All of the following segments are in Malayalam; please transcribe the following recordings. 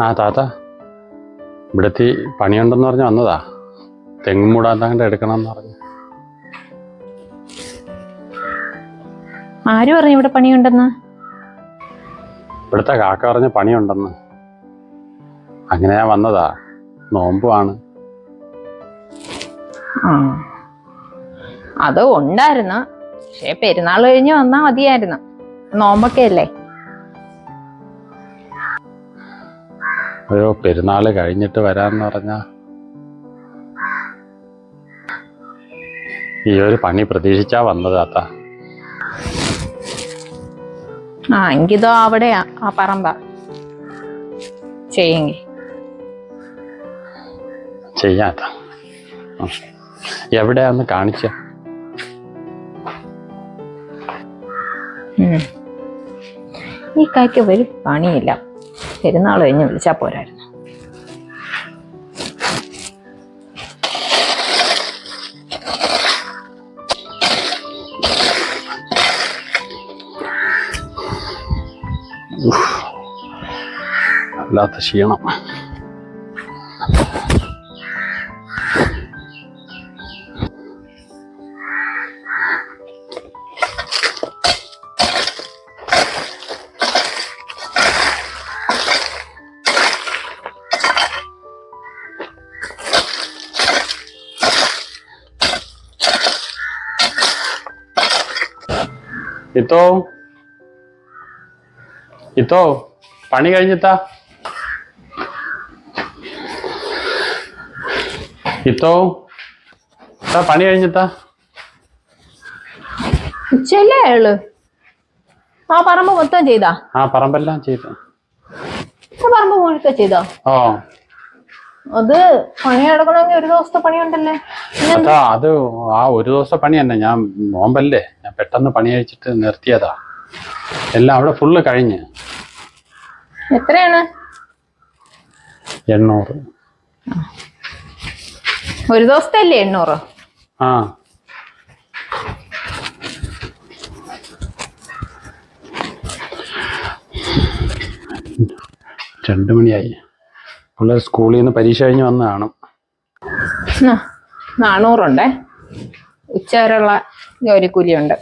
ആ താത്ത. ഇവിടെത്തി പണിയുണ്ടെന്ന് പറഞ്ഞ് വന്നതാ. തെങ്ങും മൂടാന്താണ്ട് എടുക്കണമെന്ന് പറഞ്ഞു. ആര് പറഞ്ഞു ഇവിടെ പണിയുണ്ടെന്ന്? ഇവിടുത്തെ കാക്ക പറഞ്ഞ പണിയുണ്ടെന്ന്. അങ്ങനെ ഞാൻ വന്നതാ. നോമ്പുമാണ് അത് ഉണ്ടായിരുന്നു. പക്ഷേ പെരുന്നാൾ കഴിഞ്ഞ് വന്നാ മതിയായിരുന്നു. നോമ്പൊക്കെ അല്ലേ? അയ്യോ പെരുന്നാൾ കഴിഞ്ഞിട്ട് വരാന്ന് പറഞ്ഞ. ഈ ഒരു പണി പ്രതീക്ഷിച്ചാ വന്നത് താത്ത. ആ അവിടെയാ ആ പറമ്പ. ചെയ്യെങ്കി. ചെയ്യാത്ത എവിടെയാന്ന് കാണിച്ച. ഈ കായ്ക്ക് ഒരു പണിയില്ല. പെരുന്നാൾ കഴിഞ്ഞ് വിളിച്ചാൽ പോരായിരുന്നു. അല്ലാത്ത ക്ഷീണം. ഇത്തോ ഇത്തോ പണി കഴിഞ്ഞിട്ടാ? ഇത്തോ ഇത്താ പണി കഴിഞ്ഞിട്ടാ? ഉച്ചയല്ലേ ആ പറമ്പ് മൊത്തം ചെയ്താ? ആ പറമ്പെല്ലാം ചെയ്തു. പറമ്പ് മുഴുക്ക ചെയ്തോ? ഓ. അത് പണി നടക്കണമെങ്കിൽ ഒരു ദിവസത്തെ പണിയുണ്ടല്ലേ അതാ അത് ആ ഒരു ദിവസത്തെ പണി തന്നെ. ഞാൻ നോമ്പല്ലേ? ഞാൻ പെട്ടെന്ന് പണി കഴിച്ചിട്ട് നിർത്തിയതാ. എല്ലാം അവിടെ ഫുള്ള് കഴിഞ്ഞ്. എത്രയാണ്? എണ്ണൂറ്. ഒരു ദിവസത്തെ അല്ലേ എണ്ണൂറ്? ആ. രണ്ടു മണിയായി. പിള്ളേർ സ്കൂളിൽ നിന്ന് പരീക്ഷ കഴിഞ്ഞ് വന്ന് കാണും. ആ, നാനൂറുണ്ടേ? ഉച്ച വരെയുള്ള ജോലിക്കൂലിയുണ്ട്.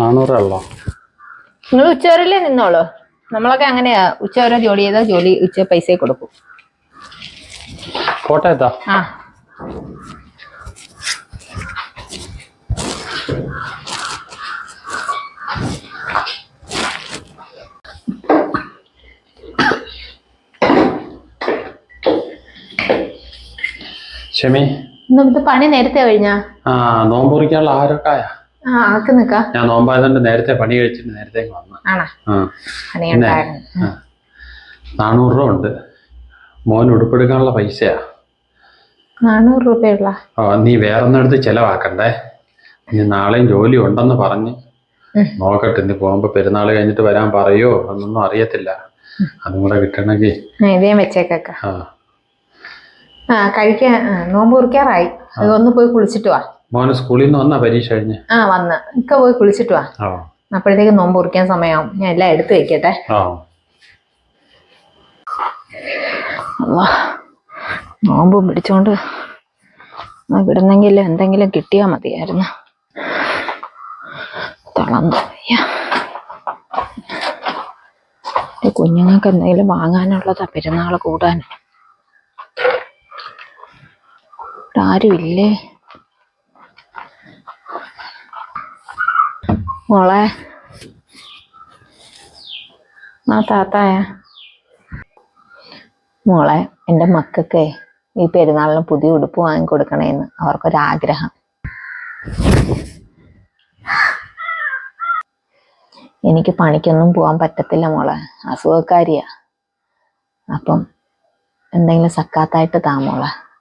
നാനൂറേ ഉള്ളോ നിങ്ങൾ ഉച്ച വരല്ലേ നിന്നോളൂ? നമ്മളൊക്കെ അങ്ങനെയാ. ഉച്ച വരെ ജോലി ചെയ്താൽ ജോലി ഉച്ച പൈസ കൊടുക്കും. കോട്ടയത്താ ആ. ഷമി? ഇന്ന് പണി നേരത്തെ കഴിഞ്ഞാ? ആ നോമ്പ് കുറിക്കാനുള്ള ആഹാരമൊക്കെ ആയാ? ആ ആക്ക് നിക്കാ ഞാൻ നോമ്പായതുകൊണ്ട് നേരത്തെ പണി കഴിച്ചിട്ട് നേരത്തെ വന്നു. ആണോ? ആ. പണി ഉണ്ടായിരുന്നു. നാനൂറ് രൂപ ഉണ്ട്. മോൻ ഉടുപ്പെടുക്കാനുള്ള പൈസയാ. നാനൂറ് രൂപയുള്ള? ഓ നീ വേറൊന്നെടുത്ത് ചെലവാക്കണ്ടേ? ഇനി നാളെയും ജോലി ഉണ്ടെന്ന് പറഞ്ഞ്. നോക്കട്ടെ ഇനി പോകുമ്പോ പെരുന്നാൾ കഴിഞ്ഞിട്ട് വരാൻ പറയോ എന്നൊന്നും അറിയത്തില്ല. അതും കൂടെ കിട്ടണമെങ്കിൽ വെച്ചേക്ക ആ. ആ കഴിക്കാൻ നോമ്പ് കുറിക്കാറായി. ഒന്ന് പോയി കുളിച്ചിട്ട് വാ. മോന് സ്കൂളിൽ നിന്ന് വന്നാ പരീക്ഷ കഴിഞ്ഞ്? ആ വന്ന്. ഇക്ക പോയി കുളിച്ചിട്ട് വാ. അപ്പോഴത്തേക്ക് നോമ്പ് കുറിക്കാൻ സമയമാവും. ഞാൻ എല്ലാം എടുത്തു വെക്കട്ടെ. നോമ്പും പിടിച്ചോണ്ട് വിടുന്നെങ്കിലും എന്തെങ്കിലും കിട്ടിയാൽ മതിയായിരുന്നു. തളന്നു കുഞ്ഞുങ്ങൾക്ക് എന്തെങ്കിലും വാങ്ങാനുള്ളതാ പെരുന്നാൾ കൂടാൻ ഇവിടെ ആരുമില്ലേ? മോളെ. ആ താത്തായ. മോളെ എന്റെ മക്കൾക്ക് ഈ പെരുന്നാളിന് പുതിയ ഉടുപ്പ് വാങ്ങിക്കൊടുക്കണേന്ന് അവർക്കൊരാഗ്രഹം. എനിക്ക് പണിക്കൊന്നും പോകാൻ പറ്റത്തില്ല മോളെ. അസുഖക്കാരിയാ. അപ്പം എന്തെങ്കിലും സക്കാത്തായിട്ട് താ മോളെ.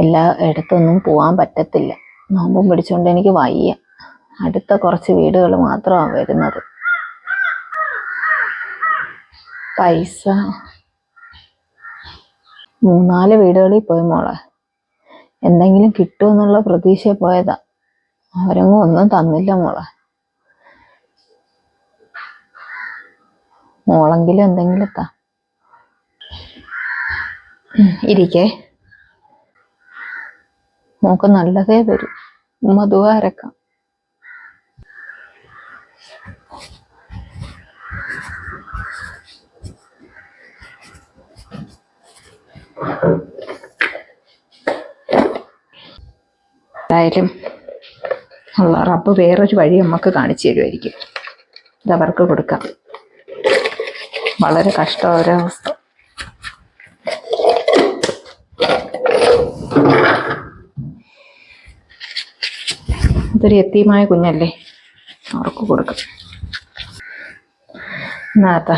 എല്ലാ ഇടത്തൊന്നും പോകാൻ പറ്റത്തില്ല. നോമ്പും പിടിച്ചുകൊണ്ട് എനിക്ക് വയ്യ. അടുത്ത കുറച്ച് വീടുകൾ മാത്രമാണ് വരുന്നത്. പൈസ. മൂന്നാൽ വീടുകളിൽ പോയി മോളെ. എന്തെങ്കിലും കിട്ടുമെന്നുള്ള പ്രതീക്ഷ പോയതാ. അവരങ്ങും ഒന്നും തന്നില്ല മോളെ. മോളെങ്കിലും എന്തെങ്കിലും താ. ഇരിക്കേ. മോക്ക് നല്ലതേ വരും. മധുവാരക്കാം എന്തായാലും ഉള്ള റബ്ബ് വേറൊരു വഴി നമുക്ക് കാണിച്ചു തരുമായിരിക്കും ഇത് അവർക്ക് കൊടുക്കാം. വളരെ കഷ്ടം ഒരവസ്ഥ. ഇതൊരു എത്തിയുമായ കുഞ്ഞല്ലേ അവർക്ക് കൊടുക്കും എന്നാത്ത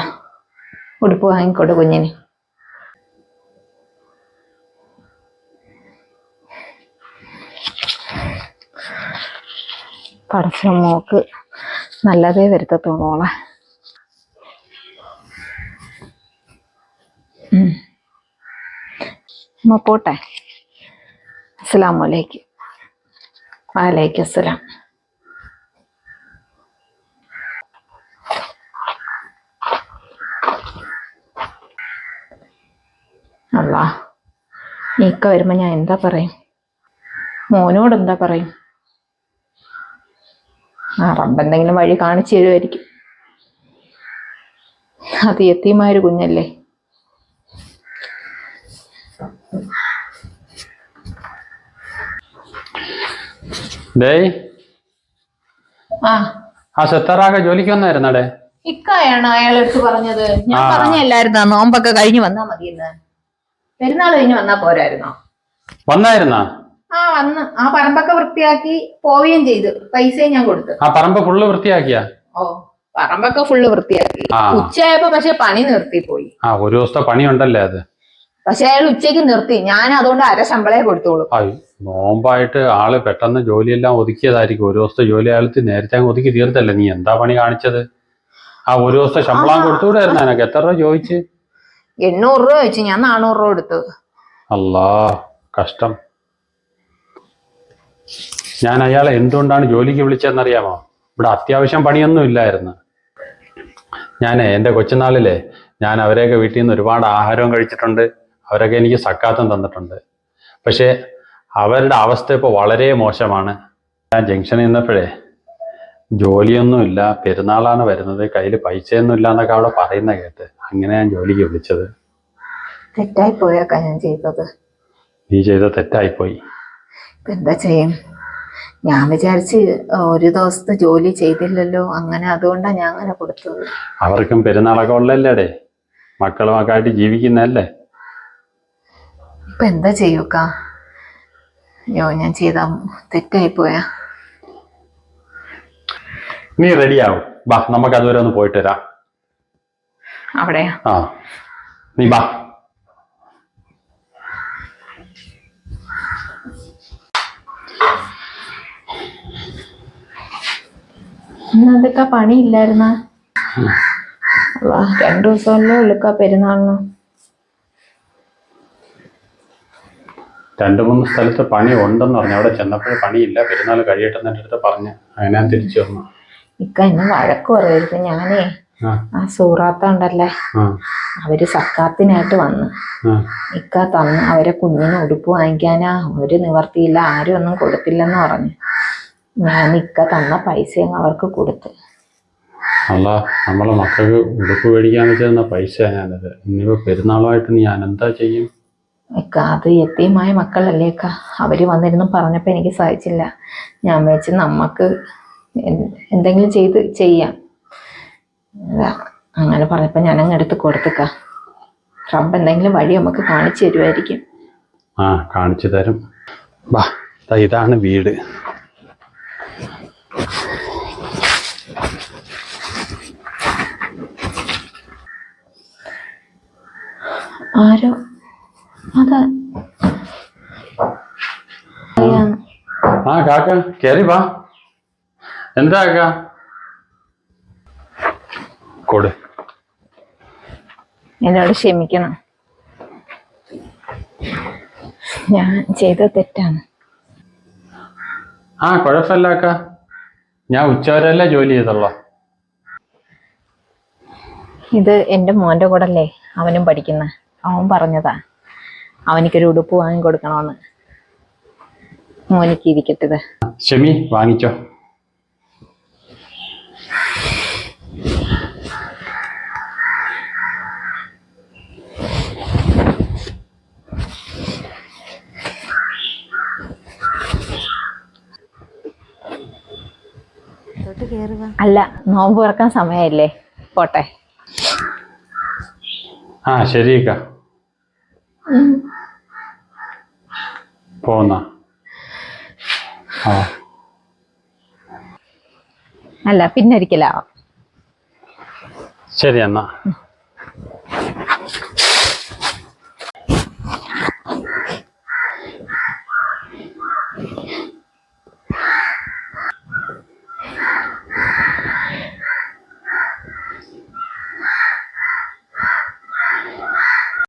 ഉടുപ്പ് വാങ്ങിക്കൊടു കുഞ്ഞിന് പടച്ച മോക്ക് നല്ലതേ വരുത്തത്തോളോളെ. അമ്മ പോട്ടെ അസ്സലാമു അലൈക്കും വലൈക്കും അസ്സലാം. അല്ലാ നീക്ക വരുമ്പോ ഞാൻ എന്താ പറയും? മോനോട് എന്താ പറയും? ആ റബ്ബ് എന്തെങ്കിലും വഴി കാണിച്ചു തരുമായിരിക്കും അത് എത്തിയുമായൊരു കുഞ്ഞല്ലേ? ഡേയ്. ആ. ആ സെത്തറാക ജോലിക്ക് വന്നായിരുന്നടേ ഇക്കായാണ് അയാൾ എടുത്ത് പറഞ്ഞത്. ഞാൻ ആ. പറഞ്ഞല്ലായിരുന്നോ? നോമ്പൊക്കെ കഴിഞ്ഞ് വന്നാ മതിയെന്ന്. പെരുന്നാൾ കഴിഞ്ഞ് വന്നാ പോരായിരുന്നോ? വന്നായിരുന്നാ? ആ വന്ന്. ആ പറമ്പൊക്കെ വൃത്തിയാക്കി പോവുകയും ചെയ്തു. പൈസയും ഞാൻ കൊടുത്തു. ആ പറമ്പ് ഫുള്ള് വൃത്തിയാക്കിയ? ഓ പറമ്പൊക്കെ ഫുള്ള് വൃത്തിയാക്കി. ആ. ഉച്ചയായപ്പോ പക്ഷെ പണി നിർത്തി പോയി. ആ ഒരു ദിവസത്തെ പണിയുണ്ടല്ലേ അത്? പക്ഷെ അയാൾ ഉച്ചയ്ക്ക് നിർത്തി. ഞാൻ അതുകൊണ്ട് അര ശമ്പളേ കൊടുത്തോളൂ. ആ നോമ്പായിട്ട് ആൾ പെട്ടെന്ന് ജോലിയെല്ലാം ഒതുക്കിയതായിരിക്കും. ഒരു ദിവസത്തെ ജോലി അയാളത്ത് നേരത്തെ അങ്ങ് ഒതുക്കി തീർത്തല്ലേ? നീ എന്താ പണി കാണിച്ചത്? ആ ഒരു ദിവസത്തെ ശമ്പളം. കൊടുത്തുകൂടായിരുന്നു എനക്ക് എത്ര രൂപ ചോദിച്ച്? എണ്ണൂറ് രൂപ ചോദിച്ചു. ഞാൻ നാനൂറ് രൂപ എടുത്തു അല്ലാ കഷ്ടം. ഞാൻ അയാളെ എന്തുകൊണ്ടാണ് ജോലിക്ക് വിളിച്ചതെന്നറിയാമോ? ഇവിടെ അത്യാവശ്യം പണിയൊന്നും ഇല്ലായിരുന്നു. ഞാൻ എന്റെ കൊച്ചുനാളിലെ ഞാൻ അവരെയൊക്കെ വീട്ടിൽ നിന്ന് ഒരുപാട് ആഹാരവും കഴിച്ചിട്ടുണ്ട്. അവരൊക്കെ എനിക്ക് സക്കാത്തം തന്നിട്ടുണ്ട്. പക്ഷേ അവരുടെ അവസ്ഥ ഇപ്പോൾ വളരെ മോശമാണ്. ഞാൻ ജംഗ്ഷനിൽ നിന്നപ്പോഴേ ജോലിയൊന്നുമില്ല പെരുന്നാളാണ് വരുന്നത് കയ്യിൽ പൈസയൊന്നും ഇല്ല എന്നൊക്കെ അവിടെ പറയുന്ന കേട്ട് അങ്ങനെ ഞാൻ ജോലിക്ക് വിളിച്ചത്. തെറ്റായി പോയേക്കാ ഞാൻ ചെയ്തത്. നീ ചെയ്ത തെറ്റായി പോയി. എന്താ ചെയ്യും ഞാൻ വിചാരിച്ച് ഒരു ദിവസത്തെ ജോലി ചെയ്തില്ലല്ലോ അങ്ങനെ അതുകൊണ്ടാണ് ഞാൻ അങ്ങനെ കൊടുത്തത്. അവർക്കും പെരുന്നാളൊക്കെ ഉള്ളല്ലേടേ മക്കളുമൊക്കെ ആയിട്ട് ജീവിക്കുന്നല്ലേ ഇപ്പൊ എന്താ ചെയ്യൂക്ക അയ്യോ ഞാൻ ചെയ്ത തെറ്റായി പോയാ നീ റെഡിയാവും ബാ നമുക്ക് അതുവരെ ഒന്ന് പോയിട്ട് വരാം. അവിടെ ആ നീ ബാ പണിയില്ലായിരുന്ന? രണ്ടു ദിവസമല്ലേ ഉള്ളുക്ക പെരുന്നാളിന്. രണ്ട് മൂന്ന് സ്ഥലത്ത് പണി ഉണ്ടെന്ന് പറഞ്ഞു. അവിടെ ചെന്നപ്പോൾ പണിയില്ല. പെരുന്നാൾ കഴിയട്ടെ എന്റെ അടുത്ത് പറഞ്ഞ് അങ്ങനെ ഞാൻ തിരിച്ചു വന്നു. ഇക്ക എന്നെ വഴക്ക് പറയരുത് ഞാനേ ആ. സൂറാത്ത ഉണ്ടല്ലേ? അവർ സക്കാത്തിനായിട്ട് വന്നു. ഇക്ക തന്ന് അവരെ കുഞ്ഞിന് ഉടുപ്പ് വാങ്ങിക്കാനാ. ഒരു നിവർത്തിയില്ല. ആരും ഒന്നും കൊടുത്തില്ലെന്ന് പറഞ്ഞു. ഞാൻ ഇക്ക തന്ന പൈസ അവർക്ക് കൊടുത്തു. അല്ല നമ്മളെ മക്കൾക്ക് ഉടുപ്പ് മേടിക്കാൻ വെച്ചിരുന്ന പൈസ ഞാനത്. ഇനിയിപ്പോ പെരുന്നാളായിട്ട് ഞാൻ എന്താ ചെയ്യും? ഇക്ക അത് എത്തിയുമായ മക്കളല്ലേ ഇക്ക അവർ വന്നിരുന്നു പറഞ്ഞപ്പോൾ എനിക്ക് സഹിച്ചില്ല. ഞാൻ വെച്ച് നമുക്ക് എന്തെങ്കിലും ചെയ്ത് ചെയ്യാം. അങ്ങനെ പറഞ്ഞപ്പോൾ ഞാൻ അങ്ങ് എടുത്ത് കൊടുത്തുക്ക. റബ്ബ് എന്തെങ്കിലും വഴി നമുക്ക് കാണിച്ചു തരുമായിരിക്കും ആ കാണിച്ചു തരും. വാ ഇതാണ് വീട്. ആരോ അതെ. ആ കാക്ക കേറി വാ. എന്താ കാക്ക? കൊടു. എന്നോട് ക്ഷമിക്കണം. ഞാൻ ചെയ്ത തെറ്റാണ്. ആ കുഴപ്പമില്ല അക്ക ഞാൻ ഉച്ചവരല്ല ജോലി ചെയ്തോളൂ ഇത് എന്റെ മോന്റെ കൂടെ അല്ലേ അവനും പഠിക്കുന്ന. അവൻ പറഞ്ഞതാ. അവനിക്കൊരു ഉടുപ്പ് വാങ്ങി കൊടുക്കണമെന്ന് മോനിക്ക് ഇരിക്കട്ടത്. ഷെമി വാങ്ങിച്ചോ. അല്ല നോമ്പ് തുറക്കാൻ സമയമില്ലേ പോട്ടെ. ആ ശരി അക്ക പോന്ന. അല്ല പിന്നെ ഒരിക്കലാവാം ശരി എന്നാ.